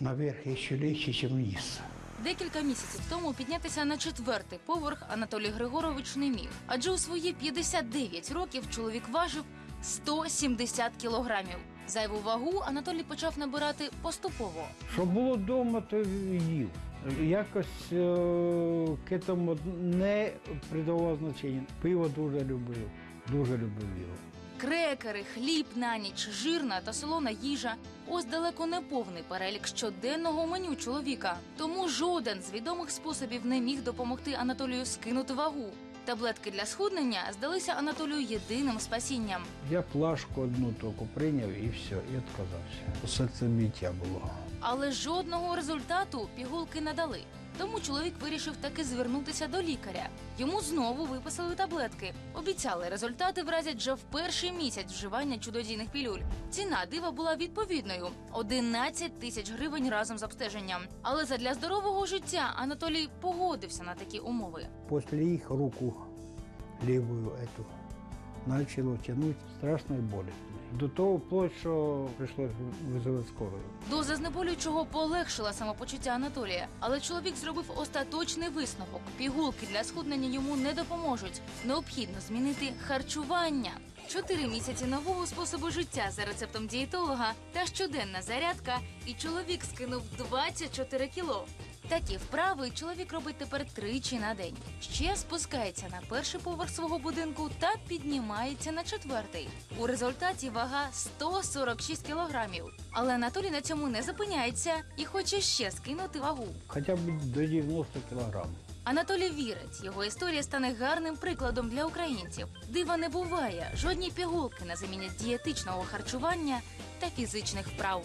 наверх еще легче, чем вниз. Декілька місяців тому піднятися на четвертий поверх Анатолій Григорович не міг, адже у свої 59 років чоловік важив 170 кілограмів. Зайву вагу Анатолій почав набирати поступово. Що було вдома, то їв. Якось е, к этому не придавав значення. Пиво дуже любив, дуже любив його. Крекери, хліб на ніч, жирна та солона їжа. Ось далеко не повний перелік щоденного меню чоловіка. Тому жоден з відомих способів не міг допомогти Анатолію скинути вагу. Таблетки для схуднення здалися Анатолію єдиним спасінням. Я плашку одну тільки прийняв і все, і відказався. Серцебіття було. Але жодного результату пігулки не дали. Тому чоловік вирішив таки звернутися до лікаря. Йому знову виписали таблетки. Обіцяли результати вразять вже в перший місяць вживання чудодійних пілюль. Ціна дива була відповідною 11 тисяч гривень разом з обстеженням. Але задля здорового життя Анатолій погодився на такі умови. После их руку левую эту начало тянуть страшной болезнью. До того вплоть, що прийшлось визивати скорую. Доза знеболюючого полегшила самопочуття Анатолія, але чоловік зробив остаточний висновок. Пігулки для схуднення йому не допоможуть. Необхідно змінити харчування. Чотири місяці нового способу життя за рецептом дієтолога та щоденна зарядка, і чоловік скинув 24 кіло. Такі вправи чоловік робить тепер тричі на день. Ще спускається на перший поверх свого будинку та піднімається на четвертий. У результаті вага 146 кілограмів. Але Анатолій на цьому не зупиняється і хоче ще скинути вагу. Хоча б до 90 кілограм. Анатолій вірить, його історія стане гарним прикладом для українців. Дива не буває, жодні пігулки не замінять дієтичного харчування та фізичних вправ.